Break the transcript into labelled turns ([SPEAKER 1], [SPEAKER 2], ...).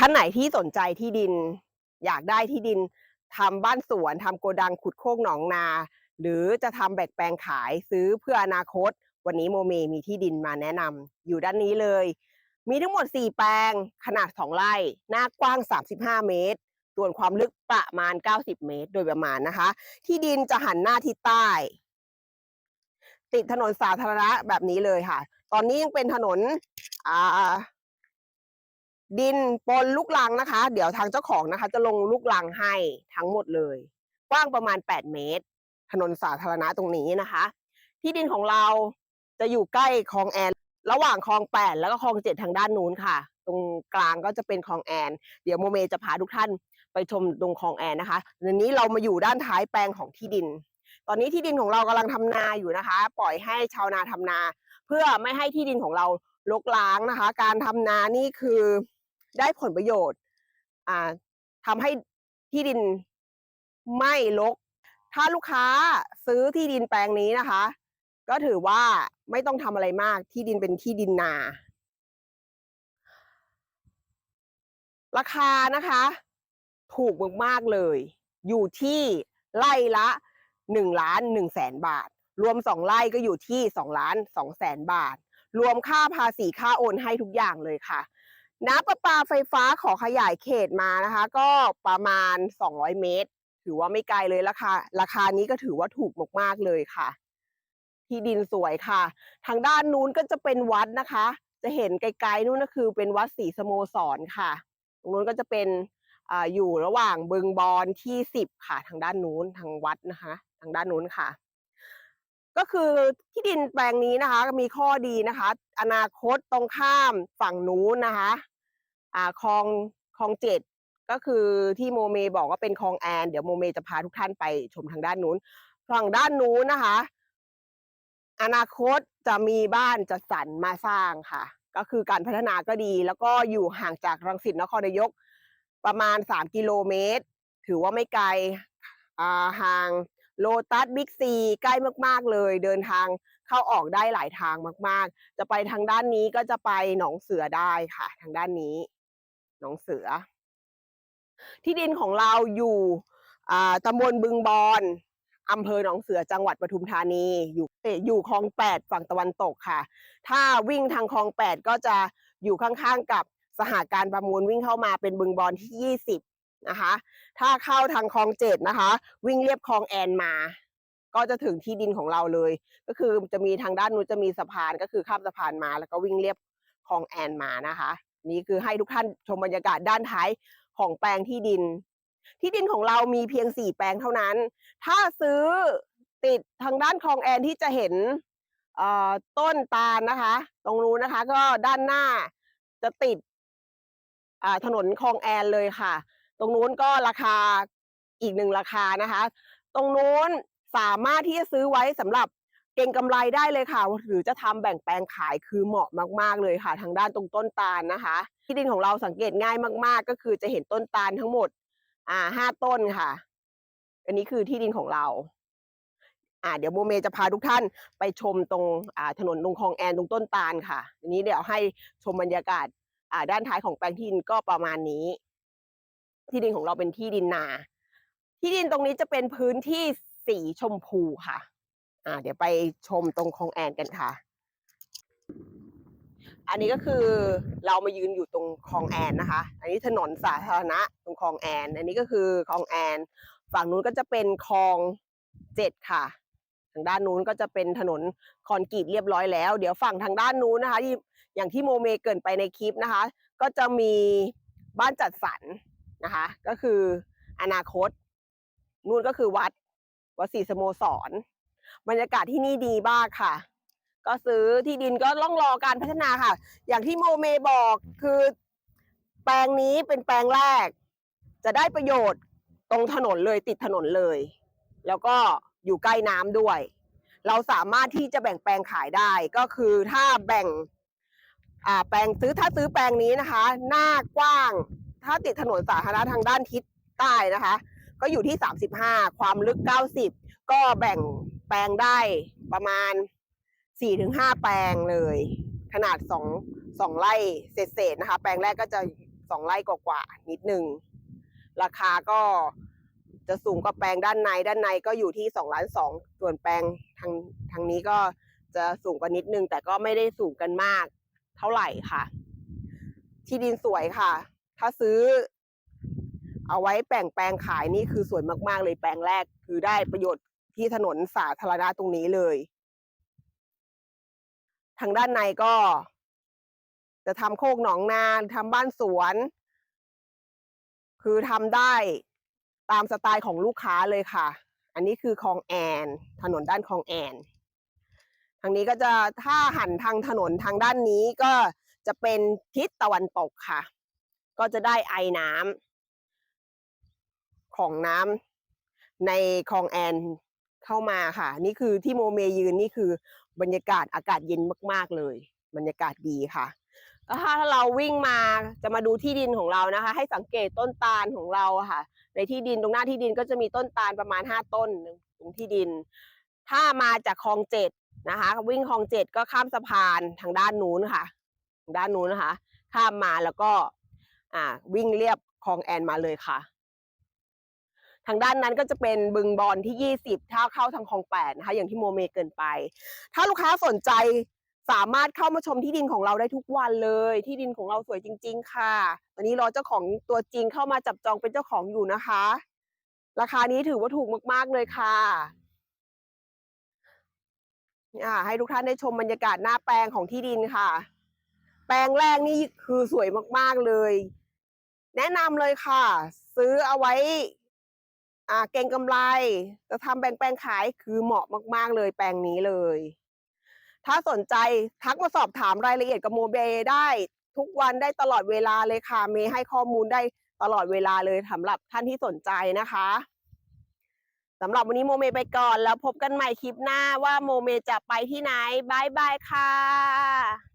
[SPEAKER 1] ท่านไหนที่สนใจที่ดิน อยากได้ที่ดินทำบ้านสวนทำโกดังขุดโคกหนองนา หรือจะทำแบกแปลงขายซื้อเพื่ออนาคต วันนี้โมเมมีที่ดินมาแนะนำอยู่ด้านนี้เลย มีทั้งหมด 4 แปลงขนาด 2 ไร่ หน้ากว้าง 35 เมตร ส่วนความลึกประมาณ 90 เมตร โดยประมาณนะคะ ที่ดินจะหันหน้าทิศใต้ ติดถนนสาธารณะแบบนี้เลยค่ะ ตอนนี้ยังเป็นถนนอ่า ดินปนลูกลังนะคะ เดี๋ยวทางเจ้าของนะคะ จะลงลูกลังให้ทั้งหมดเลย กว้างประมาณ 8 เมตร ถนนสาธารณะตรงนี้นะคะ ที่ดินของเราจะอยู่ใกล้คลองแอนระหว่างคลอง 8 แล้วก็คลอง 7 ทางด้านนู้นค่ะ ตรงกลางก็จะเป็นคลองแอน เดี๋ยวโมเมจะพาทุกท่านไปชมตรงคลองแอนนะคะทีนี้เรามาอยู่ด้านท้ายแปลงของที่ดิน ตอนนี้ที่ดินของเรากำลังทำนาอยู่นะคะ ปล่อยให้ชาวนาทำนา เพื่อไม่ให้ที่ดินของเราลกล้างนะคะ การทำนานี่คือ ได้ผลประโยชน์ อ่าทำให้ที่ดินไม่รกถ้าลูกค้าซื้อที่ดินแปลงนี้นะคะ ก็ถือว่าไม่ต้องทำอะไรมาก ที่ดินเป็นที่ดินนา ราคานะคะ ถูกมากๆเลย อยู่ที่ไร่ละหนึ่งล้านหนึ่งแสนบาท รวมสองไร่ก็อยู่ที่สองล้านสองแสนบาท รวมค่าภาษีค่าโอนให้ทุกอย่างเลยค่ะ น้ำประปาไฟฟ้าขอขยายเขตมานะคะ ก็ประมาณ 200 เมตร ถือว่าไม่ไกลเลยราคาราคานี้ก็ถือว่าถูกมากๆเลยค่ะ ที่ดินสวยค่ะ ทางด้านนู้นก็จะเป็นวัดนะคะ จะเห็นไกลๆนู้นก็คือเป็นวัดศรีสโมสรค่ะ ตรงนู้นก็จะเป็นออยู่ระหว่างบึงบอนที่สิบค่ะ ทางด้านนู้นทางวัดนะคะ ทางด้านนู้นค่ะก็คือที่ดินแปลงนี้นะคะ มีข้อดีนะคะ อนาคตตรงข้ามฝั่งนู้นนะคะ อ่าคลองคลองเจ็ดก็คือที่โมเมบอกว่าเป็นคลองแอน เดี๋ยวโมเมจะพาทุกท่านไปชมทางด้านนู้นฝั่งด้านนู้นนะคะ อนาคตจะมีบ้านจัดสรรมาสร้างค่ะ ก็คือการพัฒนาก็ดี แล้วก็อยู่ห่างจากรังสิตนครนายกประมาณ 3 กิโลเมตร ถือว่าไม่ไกลาห่างโลตัสบิ๊กซีใกล้มากๆเลย เดินทางเข้าออกได้หลายทางมาก ๆ จะไปทางด้านนี้ก็จะไปหนองเสือได้ค่ะ ทางด้านนี้ หนองเสือ ที่ดินของเราอยู่ตำบลบึงบอนอำเภอหนองเสือจังหวัดปทุมธานี อยู่อยู่คลองแปดฝั่งตะวันตกค่ะ ถ้าวิ่งทางคลองแปดก็จะอยู่ข้างๆกับสหการประมูลวิ่งเข้ามาเป็นบึงบอนที่ยี่สิบนะคะ ถ้าเข้าทางคลองเจ็ดนะคะ วิ่งเรียบคลองแอนมา ก็จะถึงที่ดินของเราเลย ก็คือจะมีทางด้านนู้นจะมีสะพานก็คือข้ามสะพานมาแล้วก็วิ่งเรียบคลองแอนมานะคะ นี่คือให้ทุกท่านชมบรรยากาศด้านท้ายของแปลงที่ดิน ที่ดินของเรามีเพียงสี่แปลงเท่านั้น ถ้าซื้อติดทางด้านคลองแอนที่จะเห็นต้นตาลนะคะ ตรงนู้นนะคะ ก็ด้านหน้าจะติดถนนคลองแอนเลยค่ะ ตรงนู้นก็ราคาอีกหนึ่งราคานะคะ ตรงนู้นสามารถที่จะซื้อไว้สำหรับ เก็งกำไรได้เลยค่ะ หรือจะทำแบ่งแปลงขายคือเหมาะมาก ๆ เลยค่ะ ทางด้านตรงต้นตาลนะคะ ที่ดินของเราสังเกตง่ายมาก ๆ ก็คือจะเห็นต้นตาลทั้งหมด อ่าห้าต้นค่ะ อันนี้คือที่ดินของเรา อ่า เดี๋ยวโมเมจะพาทุกท่านไปชมตรงอ่าถนนตรงคลองแอนตรงต้นตาลค่ะอันนี้เดี๋ยวให้ชมบรรยากาศอ่าด้านท้ายของแปลงที่ดินก็ประมาณนี้ ที่ดินของเราเป็นที่ดินนา ที่ดินตรงนี้จะเป็นพื้นที่สีชมพูค่ะ อ่า เดี๋ยวไปชมตรงคลองแอนกันค่ะ อันนี้ก็คือเรามายืนอยู่ตรงคลองแอนนะคะ อันนี้ถนนสาธารณะตรงคลองแอน อันนี้ก็คือคลองแอน ฝั่งนู้นก็จะเป็นคลองเจ็ดค่ะ ทางด้านนู้นก็จะเป็นถนนคอนกรีตเรียบร้อยแล้ว เดี๋ยวฝั่งทางด้านนู้นนะคะที่อย่างที่โมเมเกินไปในคลิปนะคะ ก็จะมีบ้านจัดสรรนะคะ ก็คืออนาคตนู่นก็คือวัดวัดศรีสโมสร บรรยากาศที่นี่ดีมากค่ะ ก็ซื้อที่ดินก็ต้องรอการพัฒนาค่ะ อย่างที่โมเมบอกคือ แปลงนี้เป็นแปลงแรก จะได้ประโยชน์ตรงถนนเลยติดถนนเลย แล้วก็อยู่ใกล้น้ำด้วย เราสามารถที่จะแบ่งแปลงขายได้ก็คือถ้าแบ่งอ่าแปลงซื้อถ้าซื้อแปลงนี้นะคะ หน้ากว้าง ถ้าติดถนนสาธารณะทางด้านทิศใต้นะคะ ก็อยู่ที่ 35 ความลึก 90 ก็แบ่ง แปลงได้ประมาณ4-5แปลงเลย ขนาด2 2ไร่เศษๆนะคะ แปลงแรกก็จะสองไร่กว่าๆนิดนึง ราคาก็จะสูงกว่าแปลงด้านในด้านในก็อยู่ที่สองล้านสองส่วนแปลงทางทางนี้ก็จะสูงกว่านิดนึง แต่ก็ไม่ได้สูงกันมาก เท่าไหร่ค่ะ ที่ดินสวยค่ะ ถ้าซื้อ เอาไว้แปลงแปลงขายนี่คือสวยมากๆเลยแปลงแรกคือได้ประโยชน์ ที่ถนนสาธารณะตรงนี้เลย ทางด้านในก็ จะทำโคกหนองนาทำบ้านสวน คือทำได้ตามสไตล์ของลูกค้าเลยค่ะ อันนี้คือคลองแอน ถนนด้านคลองแอน ทางนี้ก็จะถ้าหันทางถนนทางด้านนี้ก็จะเป็นทิศตะวันตกค่ะ ก็จะได้ไอน้ำของน้ำในคลองแอน เข้ามาค่ะ นี่คือที่โมเมยืนนี่คือบรรยากาศอากาศเย็นมาก ๆเลย บรรยากาศดีค่ะแล้วถ้าเราวิ่งมาจะมาดูที่ดินของเรานะคะ ให้สังเกตต้นตาลของเราค่ะ ในที่ดินตรงหน้าที่ดินก็จะมีต้นตาลประมาณห้าต้นตรงที่ดิน ถ้ามาจากคลองเจ็ดนะคะ วิ่งคลองเจ็ดก็ข้ามสะพานทางด้านนู้นค่ะทางด้านนู้นนะคะ ข้ามมาแล้วก็ อ่าวิ่งเรียบคลองแอนมาเลยค่ะ ทางด้านนั้นก็จะเป็นบึงบอลที่ 20 ถ้าเข้าทางคลองแปดนะคะ อย่างที่โมเมเกินไป ถ้าลูกค้าสนใจสามารถเข้ามาชมที่ดินของเราได้ทุกวันเลย ที่ดินของเราสวยจริง ๆ ค่ะตอนนี้รอเจ้าของตัวจริงเข้ามาจับจองเป็นเจ้าของอยู่นะคะ ราคานี้ถือว่าถูกมาก ๆ เลยค่ะอ่าให้ทุกท่านได้ชมบรรยากาศหน้าแปลงของที่ดินค่ะ แปลงแรกนี่คือสวยมากๆเลย แนะนำเลยค่ะ ซื้อเอาไว้ อ่าเก่งกำไรจะทำแบ่งแปลงขายคือเหมาะมาก ๆ เลยแปลงนี้เลย ถ้าสนใจทักมาสอบถามรายละเอียดกับโมเบได้ทุกวันได้ตลอดเวลาเลยค่ะเมย์ให้ข้อมูลได้ตลอดเวลาเลยสำหรับท่านที่สนใจนะคะสำหรับวันนี้โมเมไปก่อนแล้วพบกันใหม่คลิปหน้าว่าโมเมจะไปที่ไหนบายบายค่ะ